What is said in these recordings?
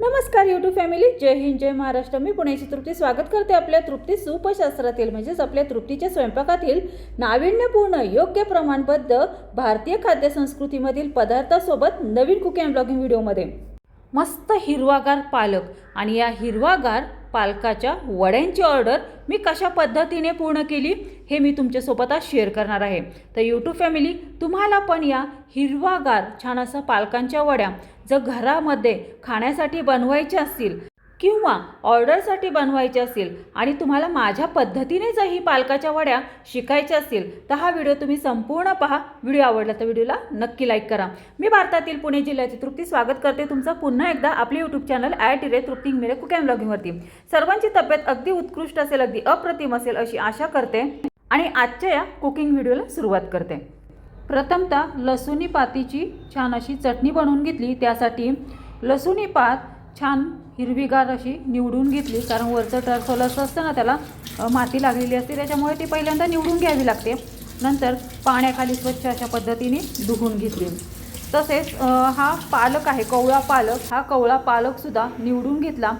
नमस्कार YouTube family जय हिंद जय महाराष्ट्र. मी पुण्याची तृप्ती. स्वागत करते आपल्या तृप्ती सूपशास्त्रातील म्हणजेच आपल्या तृप्तीच्या स्वयंपाकातील नाविन्यपूर्ण योग्य प्रमाणबद्ध भारतीय खाद्यसंस्कृतीमधील पदार्थासोबत नवीन कुकिंग अँड ब्लॉगिंग व्हिडिओमध्ये मस्त हिरवागार पालक आणि या हिरवागार पालकाच्या वड्यांची ऑर्डर मी कशा पद्धतीने पूर्ण केली हे मी तुमच्यासोबत आज शेअर करणार आहे. तर यूट्यूब फॅमिली तुम्हाला पण या हिरवागार छान असं पालकांच्या वड्या जर घरामध्ये खाण्यासाठी बनवायच्या असतील किंवा ऑर्डरसाठी बनवायचे असतील आणि तुम्हाला माझ्या पद्धतीने जर ही पालकाच्या वड्या शिकायच्या असतील तर हा व्हिडिओ तुम्ही संपूर्ण पहा. व्हिडिओ आवडला तर व्हिडिओला नक्की लाईक करा. मी भारतातील पुणे जिल्ह्याची तृप्ती स्वागत करते तुमचं पुन्हा एकदा आपले YouTube channel at the rate Trupti Mire cook and ब्लॉगिंगवरती सर्वांची तब्येत अगदी उत्कृष्ट असेल अगदी अप्रतिम असेल अशी आशा करते आणि आजच्या या कुकिंग व्हिडिओला सुरुवात करते. प्रथमतः लसुणी पातीची छान अशी चटणी बनवून घेतली. त्यासाठी लसुणी पात छान हिरवीगार अशी निवडून घेतली कारण वरचं टरसोल असं असतं ना त्याला माती लागलेली असते त्याच्यामुळे ती पहिल्यांदा निवडून घ्यावी लागते. नंतर पाण्याखाली स्वच्छ अशा पद्धतीने धुवून घेतली. तसेच हा पालक आहे कवळा पालक हा कवळा पालकसुद्धा निवडून घेतला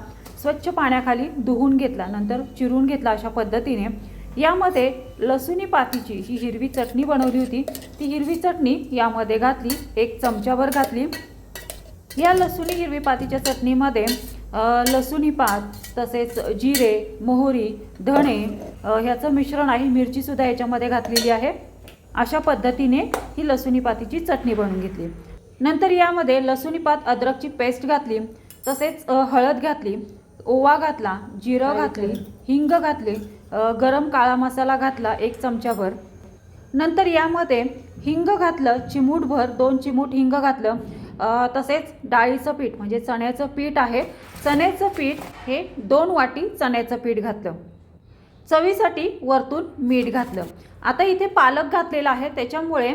स्वच्छ पाण्याखाली धुवून घेतला नंतर चिरून घेतला अशा पद्धतीने. यामध्ये लसुणी पातीची ही हिरवी चटणी बनवली होती. ती हिरवी चटणी यामध्ये घातली एक चमच्यावर घातली. या लसुणी हिरवी पातीच्या चटणीमध्ये लसुणी पात तसेच जिरे मोहरी धणे ह्याचं मिश्रण आहे. मिरचीसुद्धा याच्यामध्ये घातलेली आहे. अशा पद्धतीने ही लसुणी पातीची चटणी बनवून घेतली. नंतर यामध्ये लसुणी पात अद्रकची पेस्ट घातली तसेच हळद घातली ओवा घातला जिरं घातली हिंग घातली गरम काळा मसाला घातला एक चमच्याभर नंतर यामध्ये हिंग घातलं चिमूटभर दोन चिमूट हिंग घातलं तसेच डाळीचं पीठ म्हणजे चण्याचं पीठ आहे. चण्याचं पीठ हे दोन वाटी चण्याचं पीठ घातलं. चवीसाठी वरतून मीठ घातलं. आता इथे पालक घातलेला आहे. त्याच्यामुळे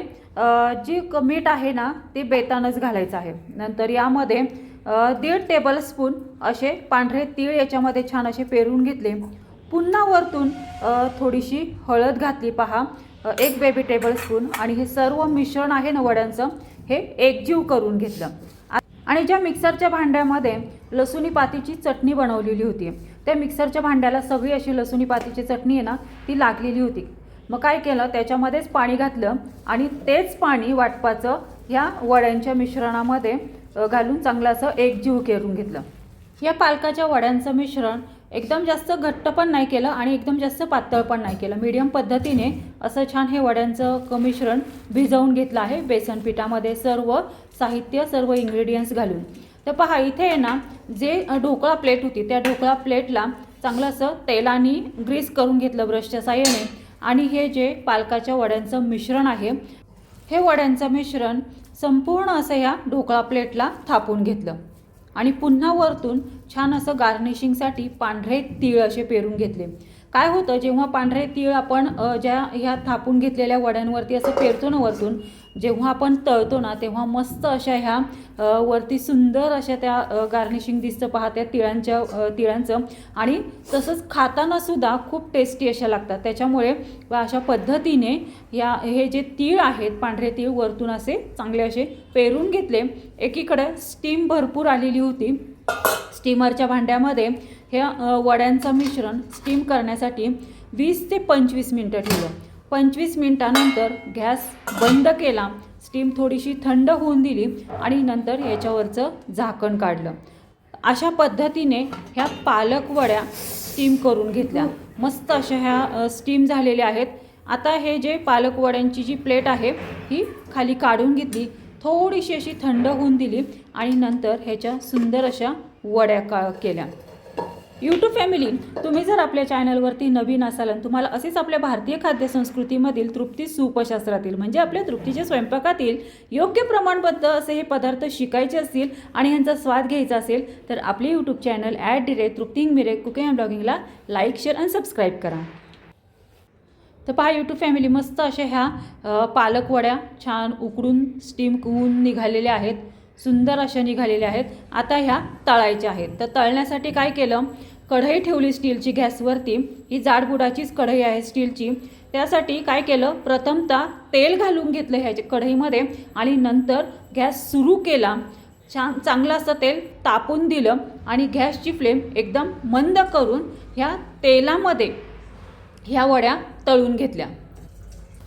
जी क- मीठ आहे ना ते बेतानच घालायचं आहे. नंतर यामध्ये दीड टेबलस्पून असे पांढरे तीळ याच्यामध्ये छान असे पेरून घेतले. पुन्हा वरतून थोडीशी हळद घातली पहा. एक बेबी टेबलस्पून आणि हे सर्व मिश्रण आहे ना वड्यांचं हे एकजीव करून घेतलं. आणि ज्या मिक्सरच्या भांड्यामध्ये लसुणी पातीची चटणी बनवलेली होती त्या मिक्सरच्या भांड्याला सगळी अशी लसुणी पातीची चटणी आहे ना ती लागलेली होती. मग काय केलं त्याच्यामध्येच पाणी घातलं आणि तेच पाणी वाटपाचं ह्या वड्यांच्या मिश्रणामध्ये घालून चांगलं असं एकजीव करून घेतलं. या पालकाच्या वड्यांचं मिश्रण एकदम जास्त घट्ट पण नाही केलं आणि एकदम जास्त पातळ पण नाही केलं. मीडियम पद्धतीने असं छान हे वड्यांचं मिश्रण भिजवून घेतलं आहे बेसन पिठामध्ये सर्व साहित्य सर्व इन्ग्रेडियंट्स घालून. तर पहा इथे आहे ना जे ढोकळा प्लेट होती त्या ढोकळा प्लेटला चांगलं असं तेलाने ग्रीस करून घेतलं ब्रशच्या साह्याने. आणि हे जे पालकाच्या वड्यांचं मिश्रण आहे हे वड्यांचं मिश्रण संपूर्ण असं ह्या ढोकळा प्लेटला थापून घेतलं. आणि पुन्हा वरतून छान असं गार्निशिंगसाठी पांढरे तीळ असे पेरून घेतले. काय होतं जेव्हा पांढरे तीळ आपण ज्या ह्या थापून घेतलेल्या वड्यांवरती असं पेरतो ना वरतून जेव्हा आपण तळतो ना तेव्हा मस्त अशा ह्या वरती सुंदर अशा त्या गार्निशिंग दिसतं पहा त्या तिळांच्या तिळांचं. आणि तसंच खाताना सुद्धा खूप टेस्टी अशा लागतात. त्याच्यामुळे अशा पद्धतीने या हे जे तीळ आहेत पांढरे तीळ वरतून असे चांगले असे पेरून घेतले. एकीकडे स्टीम भरपूर आलेली होती. स्टीमरच्या भांड्यामध्ये हे वड्यांचं मिश्रण स्टीम करण्यासाठी वीस ते पंचवीस मिनटं ठेवलं पंचवीस मिनटानंतर गॅस बंद केला स्टीम थोडीशी थंड होऊन दिली आणि नंतर याच्यावरचं झाकण काढलं. अशा पद्धतीने ह्या पालक वड्या स्टीम करून घेतल्या. मस्त अशा ह्या स्टीम झालेल्या आहेत. आता हे जे पालक वड्यांची जी प्लेट आहे ही खाली काढून घेतली. थोडीशी अशी थंड होऊन दिली आणि नंतर ह्याच्या सुंदर अशा वड्या का केल्या. यूट्यूब फॅमिली तुम्ही जर आपल्या चॅनलवरती नवीन असाल आणि तुम्हाला असेच आपल्या भारतीय खाद्यसंस्कृतीमधील तृप्ती सुपशास्त्रातील म्हणजे आपल्या तृप्तीच्या स्वयंपाकातील योग्य प्रमाणबद्ध असे हे पदार्थ शिकायचे असतील आणि ह्यांचा स्वाद घ्यायचा असेल तर आपले YouTube channel at the rate Trupti Mire cooking and ब्लॉगिंगला like share आणि सबस्क्राईब करा. तर पहा यूट्यूब फॅमिली मस्त अशा ह्या पालकवड्या पालक वड्या छान उकडून स्टीम होऊन निघालेल्या आहेत. सुंदर अशा निघालेल्या आहेत. आता ह्या तळायच्या आहेत. तर तळण्यासाठी काय केलं? कढई ठेवली स्टीलची गॅसवरती. ही जाडबुडाचीच कढई आहे स्टीलची. त्यासाठी काय केलं? प्रथमतः तेल घालून घेतलं ह्याच्या कढईमध्ये आणि नंतर गॅस सुरू केला. छान चांगलं असं तेल तापून दिलं आणि गॅसची फ्लेम एकदम मंद करून ह्या तेलामध्ये ह्या वड्या तळून घेतल्या.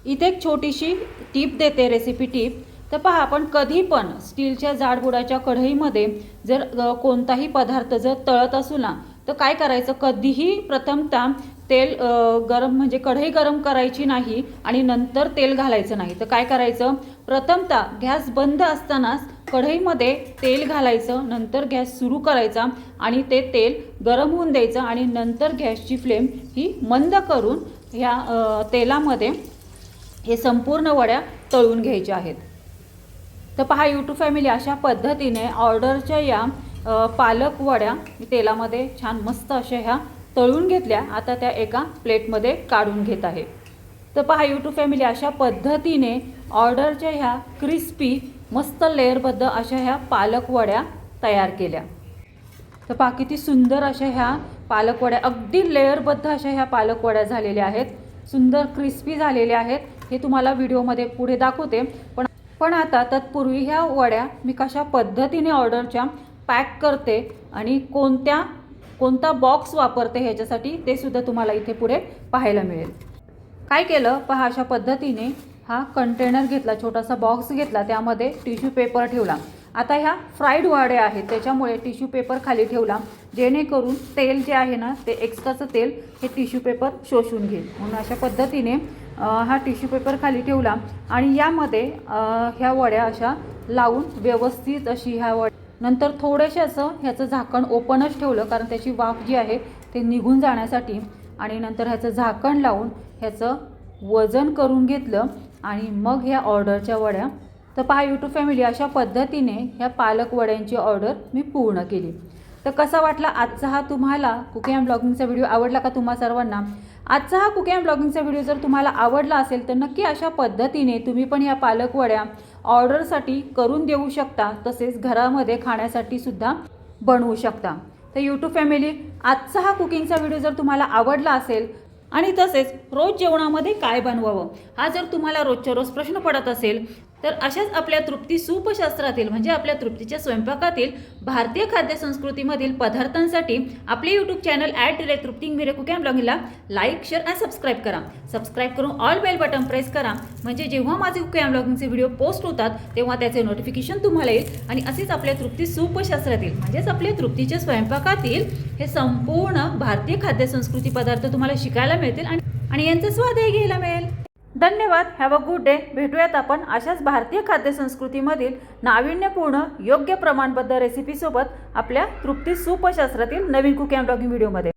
इथे एक छोटीशी टीप देते रेसिपी टीप. तर पहा आपण कधी पण स्टीलच्या जाडबुडाच्या कढईमध्ये जर कोणताही पदार्थ जर तळत असू ना तर काय करायचं? कधीही प्रथमतः तेल गरम म्हणजे कढई गरम करायची नाही आणि नंतर तेल घालायचं नाही. तर काय करायचं? प्रथमतः गॅस बंद असतानाच कढईमध्ये तेल घालायचं नंतर गॅस सुरू करायचा आणि ते तेल गरम होऊन द्यायचं आणि नंतर गॅसची फ्लेम ही मंद करून ह्या तेलामध्ये हे संपूर्ण वड्या तळून घ्यायच्या आहेत. तर पहा यूट्यूब फॅमिली अशा पद्धतीने ऑर्डरच्या या पालक वड्या तेलामध्ये छान मस्त अशा ह्या तळून घेतल्या. आता त्या एका प्लेटमध्ये काढून घेत आहे. तर पहा यूट्यूब फॅमिली अशा पद्धतीने ऑर्डरच्या ह्या क्रिस्पी मस्त लेअरबद्ध अशा ह्या पालक वड्या तयार केल्या. तर पहा किती सुंदर अशा ह्या पालकवड्या अगदी लेअरबद्ध अशा ह्या पालकवड्या झालेल्या आहेत. सुंदर क्रिस्पी झालेल्या आहेत. हे तुम्हाला व्हिडिओमध्ये पुढे दाखवते. पण पण आता तत्पूर्वी ह्या वड्या मी कशा पद्धतीने ऑर्डरच्या पॅक करते आणि कोणत्या कोणता बॉक्स वापरते ह्याच्यासाठी ते सुद्धा तुम्हाला इथे पुढे पाहायला मिळेल. काय केलं? पहा अशा पद्धतीने हा कंटेनर घेतला छोटासा बॉक्स घेतला त्यामध्ये टिश्यू पेपर ठेवला. आता ह्या फ्राईड वड्या आहेत त्याच्यामुळे टिश्यू पेपर खाली ठेवला. जेणेकरून तेल जे आहे ना ते एक्स्ट्राचं तेल हे टिश्यू पेपर शोषून घेईल. म्हणून अशा पद्धतीने हा टिश्यू पेपर खाली ठेवला आणि यामध्ये ह्या वड्या अशा लावून व्यवस्थित अशी ह्या वड नंतर थोडेसे असं ह्याचं झाकण ओपनच ठेवलं कारण त्याची वाफ जी आहे ते निघून जाण्यासाठी. आणि नंतर ह्याचं झाकण लावून ह्याचं वजन करून घेतलं आणि मग ह्या ऑर्डरच्या वड्या. तर पहा यूट्यूब फॅमिली अशा पद्धतीने ह्या पालक वड्यांची ऑर्डर मी पूर्ण केली. तर कसा वाटला आजचा हा तुम्हाला कुकिंग अँड ब्लॉगिंगचा व्हिडिओ आवडला का तुम्हा सर्वांना? आजचा हा कुकिंग अँड ब्लॉगिंगचा व्हिडिओ जर तुम्हाला आवडला असेल तर नक्की अशा पद्धतीने तुम्ही पण या पालकवड्या ऑर्डरसाठी करून देऊ शकता तसेच घरामध्ये खाण्यासाठी सुद्धा बनवू शकता. तर यूट्यूब फॅमिली आजचा हा कुकिंगचा व्हिडिओ जर तुम्हाला आवडला असेल आणि तसेच रोज जेवणामध्ये काय बनवावं हा जर तुम्हाला रोजच्या रोज प्रश्न पडत असेल तर अशाच आपल्या तृप्ती सूपशास्त्रातील म्हणजे आपल्या तृप्तीच्या स्वयंपाकातील भारतीय खाद्य संस्कृतीमधील पदार्थांसाठी आपले YouTube channel at the rate Trupti Mire cook and ब्लॉगिंगला like share आणि सबस्क्राईब करा. सबस्क्राईब करून ऑल बेल बटन प्रेस करा. म्हणजे जेव्हा माझे कुकॅम ब्लॉगिंगचे व्हिडिओ पोस्ट होतात तेव्हा त्याचे नोटिफिकेशन तुम्हाला येईल. आणि असेच आपल्या तृप्ती सूपशास्त्रातील म्हणजेच आपल्या तृप्तीच्या स्वयंपाकातील हे संपूर्ण भारतीय खाद्य संस्कृती पदार्थ तुम्हाला शिकायला मिळतील आणि आणि यांचा स्वादही घ्यायला मिळेल. धन्यवाद. Have a good day. भेटूयात आपण अशाच भारतीय खाद्य संस्कृतीमधील नाविन्यपूर्ण योग्य प्रमाणबद्ध रेसिपीसोबत आपल्या तृप्ती सूपशास्त्रातील नवीन कुकिंग ब्लॉगिंग व्हिडिओमध्ये